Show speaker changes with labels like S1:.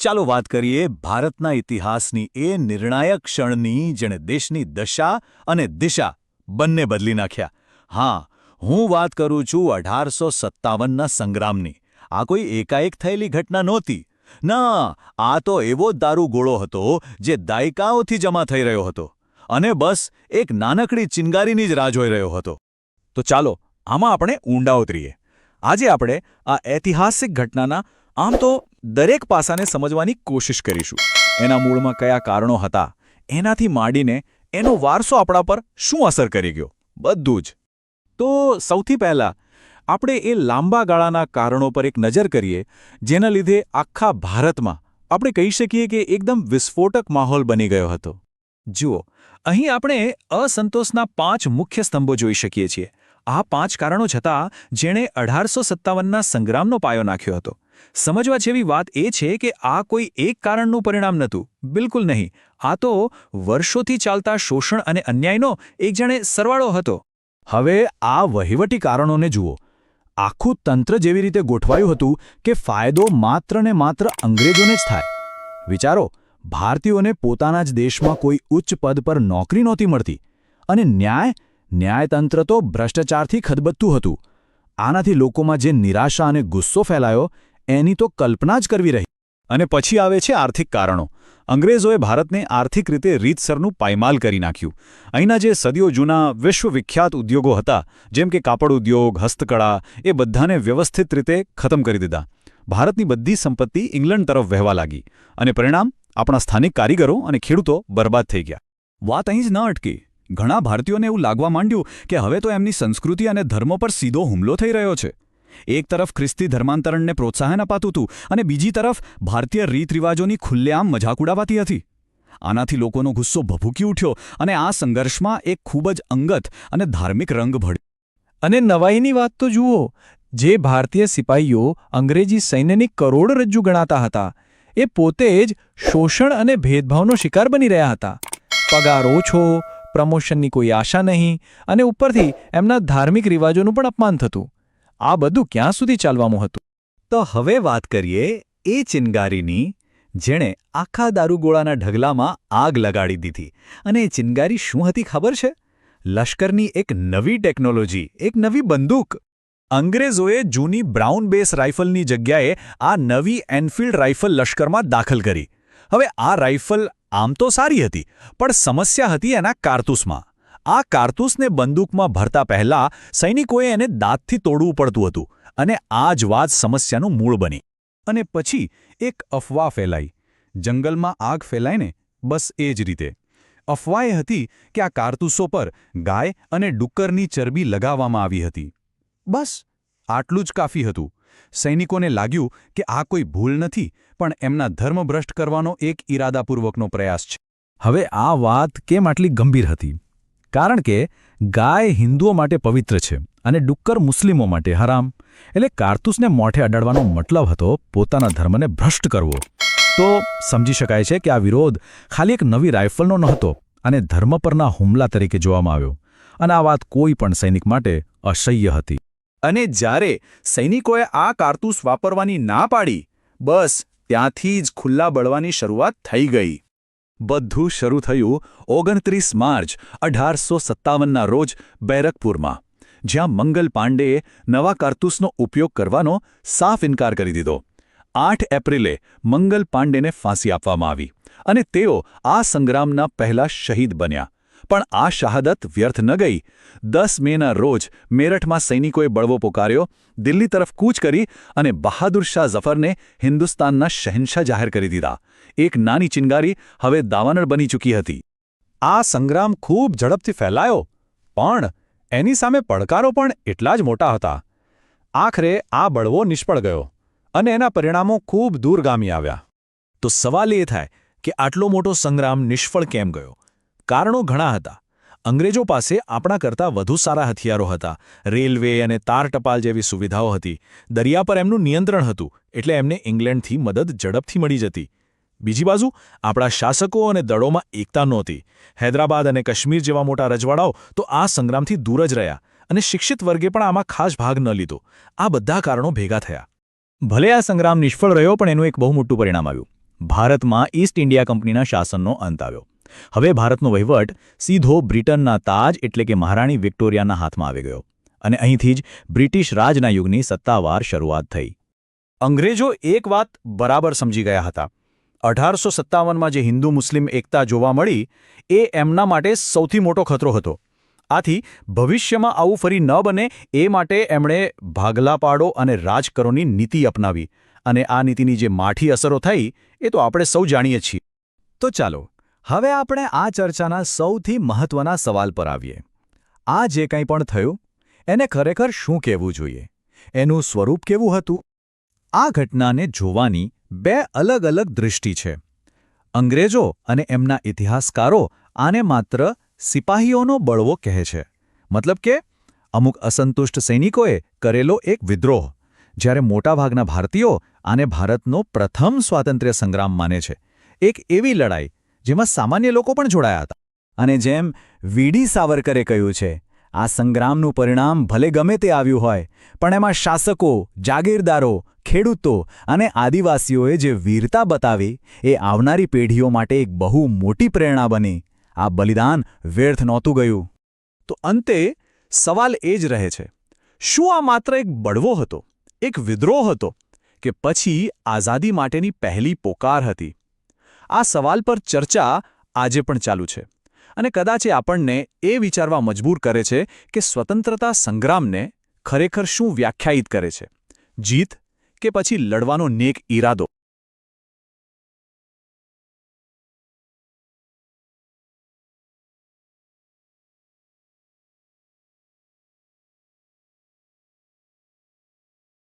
S1: ચાલો વાત કરીએ ભારતના ઇતિહાસની એ નિર્ણાયક ક્ષણની જેણે દેશની દશા અને દિશા બંને બદલી નાખ્યા. હા, હું વાત કરું છું અઢારસો સત્તાવનના સંગ્રામની. આ કોઈ એકાએક થયેલી ઘટના નહોતી. ના, આ તો એવો દારૂગોળો હતો જે દાયકાઓથી જમા થઈ રહ્યો હતો અને બસ એક નાનકડી ચિનગારીની જ રાહ જોઈ રહ્યો હતો.
S2: તો ચાલો, આમાં આપણે ઊંડા ઉતરીએ આજે આપણે આ ઐતિહાસિક ઘટનાના, આમ તો દરેક પાસાને સમજવાની કોશિશ કરીશું. એના મૂળમાં કયા કારણો હતા, એનાથી માંડીને એનો વારસો આપણા પર શું અસર કરી ગયો, બધું જ. તો સૌથી પહેલાં, આપણે એ લાંબા ગાળાના કારણો પર એક નજર કરીએ, જેના લીધે આખા ભારતમાં આપણે કહી શકીએ કે એકદમ વિસ્ફોટક માહોલ બની ગયો હતો. જુઓ, અહીં આપણે અસંતોષના પાંચ મુખ્ય સ્તંભો જોઈ શકીએ છીએ. આ પાંચ કારણો છતાં જેણે અઢારસો સત્તાવનના સંગ્રામનો પાયો નાખ્યો હતો. સમજવા જેવી વાત એ છે કે આ કોઈ એક કારણનું પરિણામ નહોતું. બિલકુલ નહીં. આ તો વર્ષોથી ચાલતા શોષણ અને અન્યાયનો એક જાણે સરવાળો હતો. હવે આ વહીવટી કારણોને જુઓ. આખું તંત્ર જેવી રીતે ગોઠવાયું હતું કે ફાયદો માત્ર ને માત્ર અંગ્રેજોને જ થાય. વિચારો, ભારતીયોને પોતાના જ દેશમાં કોઈ ઉચ્ચ પદ પર નોકરી નહોતી મળતી. અને ન્યાય, ન્યાયતંત્ર તો ભ્રષ્ટાચારથી ખદબદતું હતું. આનાથી લોકોમાં જે નિરાશા અને ગુસ્સો ફેલાયો એની તો કલ્પના જ કરવી રહી. અને પછી આવે છે આર્થિક કારણો. અંગ્રેજોએ ભારતને આર્થિક રીતે રીતસરનું પાયમાલ કરી નાખ્યું. અહીંના જે સદીઓ જૂના વિશ્વવિખ્યાત ઉદ્યોગો હતા, જેમ કે કાપડ ઉદ્યોગ, હસ્તકળા, એ બધાને વ્યવસ્થિત રીતે ખતમ કરી દીધા. ભારતની બધી સંપત્તિ ઇંગ્લેન્ડ તરફ વહેવા લાગી. અને પરિણામ? આપણા સ્થાનિક કારીગરો અને ખેડૂતો બરબાદ થઈ ગયા. વાત અહીં જ ન અટકી. ઘણા ભારતીયોને એવું લાગવા માંડ્યું કે હવે તો એમની સંસ્કૃતિ અને ધર્મ પર સીધો હુમલો થઈ રહ્યો છે. એક તરફ ખ્રિસ્તી ધર્માંતરણને પ્રોત્સાહન અપાતું હતું અને બીજી તરફ ભારતીય રીતરિવાજોની ખુલ્લેઆમ મજાક ઉડાવાતી હતી. આનાથી લોકોનો ગુસ્સો ભભૂકી ઉઠ્યો અને આ સંઘર્ષમાં એક ખૂબ જ અંગત અને ધાર્મિક રંગ ભળ્યો. અને નવાઈની વાત તો જુઓ, જે ભારતીય સિપાહીઓ અંગ્રેજી સૈન્યની કરોડરજ્જુ ગણાતા હતા, એ પોતે જ શોષણ અને ભેદભાવનો શિકાર બની રહ્યા હતા. પગાર ઓછો, પ્રમોશનની કોઈ આશા નહીં અને ઉપરથી એમના ધાર્મિક રિવાજોનું પણ અપમાન થતું. આ બધું ક્યાં સુધી ચાલવાનું હતું?
S1: તો હવે વાત કરીએ એ ચિનગારીની, જેણે આખા દારૂગોળાના ઢગલામાં આગ લગાડી દીધી. અને એ ચિનગારી શું હતી ખબર છે? લશ્કરની એક નવી ટેકનોલોજી, એક નવી બંદૂક. અંગ્રેજોએ જૂની બ્રાઉન બેસ રાઇફલની જગ્યાએ આ નવી એનફિલ્ડ રાઇફલ લશ્કરમાં દાખલ કરી. હવે આ રાઇફલ આમ તો સારી હતી, પણ સમસ્યા હતી એના કારતૂસમાં. આ કારતૂસને બંદૂકમાં ભરતા પહેલા સૈનિકોએ એને દાંતથી તોડવું પડતું હતું અને આ જ વાત સમસ્યાનું મૂળ બની. અને પછી એક અફવા ફેલાઈ. જંગલમાં આગ ફેલાય ને બસ એ જ રીતે. અફવા એ હતી કે આ કારતૂસો પર ગાય અને ડુક્કરની ચરબી લગાવવામાં આવી હતી. બસ, આટલું જ કાફી હતું. સૈનિકોને લાગ્યું કે આ કોઈ ભૂલ નથી, પણ એમના ધર્મભ્રષ્ટ કરવાનો એક ઇરાદાપૂર્વકનો પ્રયાસ છે. હવે આ વાત કેમ આટલી ગંભીર હતી? કારણ કે ગાય હિન્દુઓ માટે પવિત્ર છે અને ડુક્કર મુસ્લિમો માટે હરામ. એટલે કારતુસને મોઢે અડાડવાનો મતલબ હતો પોતાના ધર્મને ભ્રષ્ટ કરવો. તો સમજી શકાય છે કે આ વિરોધ ખાલી એક નવી રાઇફલનો નહોતો અને ધર્મ પરના હુમલા તરીકે જોવામાં આવ્યો. અને આ વાત કોઈ પણ સૈનિક માટે અસહ્ય હતી. અને જ્યારે સૈનિકોએ આ કારતૂસ વાપરવાની ના પાડી, બસ ત્યાંથી જ ખુલ્લા બળવાની શરૂઆત થઈ ગઈ. બધું શરૂ થયું ઓગણત્રીસ માર્ચ અઢારસો સત્તાવનના રોજ બૈરકપુરમાં, જ્યાં મંગલ પાંડેએ નવા કારતૂસનો ઉપયોગ કરવાનો સાફ ઇનકાર કરી દીધો. આઠ એપ્રિલે મંગલ પાંડેને ફાંસી આપવામાં આવી અને તેઓ આ સંગ્રામના પહેલા શહીદ બન્યા. પણ આ શહાદત વ્યર્થ ન ગઈ. દસ મેના રોજ મેરઠમાં સૈનિકોએ બળવો પોકાર્યો, દિલ્હી તરફ કૂચ કરી અને બહાદુર શાહ ઝફરને હિન્દુસ્તાનના શહેનશાહ જાહેર કરી દીધા. એક નાની ચિનગારી હવે દાવાનળ બની ચૂકી હતી. આ સંગ્રામ ખૂબ ઝડપથી ફેલાયો, પણ એની સામે પડકારો પણ એટલા જ મોટા હતા. આખરે આ બળવો નિષ્ફળ ગયો અને એના પરિણામો ખૂબ દૂરગામી આવ્યા. તો સવાલ એ થાય કે આટલો મોટો સંગ્રામ નિષ્ફળ કેમ ગયો? કારણો ઘણા હતા. અંગ્રેજો પાસે આપણા કરતાં વધુ સારા હથિયારો હતા. રેલવે અને તાર ટપાલ જેવી સુવિધાઓ હતી. દરિયા પર એમનું નિયંત્રણ હતું, એટલે એમને ઇંગ્લેન્ડથી મદદ ઝડપથી મળી જતી. બીજી બાજુ, આપણા શાસકો અને દળોમાં એકતા નહોતી. હૈદરાબાદ અને કાશ્મીર જેવા મોટા રજવાડાઓ તો આ સંગ્રામથી દૂર જ રહ્યા અને શિક્ષિત વર્ગે પણ આમાં ખાસ ભાગ ન લીધો. આ બધા કારણો ભેગા થયા. ભલે આ સંગ્રામ નિષ્ફળ રહ્યો, પણ એનું એક બહુ મોટું પરિણામ આવ્યું.
S2: ભારતમાં ઈસ્ટ ઇન્ડિયા કંપનીના શાસનનો અંત આવ્યો. હવે ભારતનો વહીવટ સીધો બ્રિટનના તાજ એટલે કે મહારાણી વિક્ટોરિયાના હાથમાં આવી ગયો અને અહીંથી જ બ્રિટિશ રાજના યુગની સત્તાવાર શરૂઆત થઈ. અંગ્રેજો એક વાત બરાબર સમજી ગયા હતા. અઢારસો સત્તાવનમાં જે હિન્દુ મુસ્લિમ એકતા જોવા મળી, એ એમના માટે સૌથી મોટો ખતરો હતો. આથી ભવિષ્યમાં આવું ફરી ન બને એ માટે એમણે ભાગલા પાડો અને રાજ કરોની નીતિ અપનાવી અને આ નીતિની જે માઠી અસરો થઈ, એ તો આપણે સૌ જાણીએ છીએ.
S1: તો ચાલો હવે આપણે આ ચર્ચાના સૌથી મહત્વના સવાલ પર આવીએ. આ જે કંઈ પણ થયું, એને ખરેખર શું કહેવું જોઈએ? એનું સ્વરૂપ કેવું હતું? આ ઘટનાને જોવાની બે અલગ અલગ દૃષ્ટિ છે. અંગ્રેજો અને એમના ઇતિહાસકારો આને માત્ર સિપાહીઓનો બળવો કહે છે. મતલબ કે, અમુક અસંતુષ્ટ સૈનિકોએ કરેલો એક વિદ્રોહ, જ્યારે મોટાભાગના ભારતીયો આને ભારતનો પ્રથમ સ્વાતંત્ર્ય સંગ્રામ માને છે. એક એવી લડાઈ જેમાં સામાન્ય લોકો પણ જોડાયા હતા. અને જેમ વીડી સાવરકરે કહ્યું છે, આ સંગ્રામનું પરિણામ ભલે ગમે તે આવ્યું હોય, પણ એમાં શાસકો, જાગીરદારો, ખેડૂતો અને આદિવાસીઓએ જે વીરતા બતાવી, એ આવનારી પેઢીઓ માટે એક બહુ મોટી પ્રેરણા બની. આ બલિદાન વ્યર્થ નહોતું ગયું.
S2: તો અંતે, સવાલ એ જ રહે છે, શું આ માત્ર એક બળવો હતો, એક વિદ્રોહ હતો, કે પછી આઝાદી માટેની પહેલી પોકાર હતી? આ સવાલ પર ચર્ચા આજે પણ ચાલુ છે. અને કદાચ એ આપણને એ વિચારવા મજબૂર કરે છે કે સ્વતંત્રતા સંગ્રામને ખરેખર શું વ્યાખ્યાયિત કરે છે? જીત કે પછી લડવાનો નેક ઈરાદો?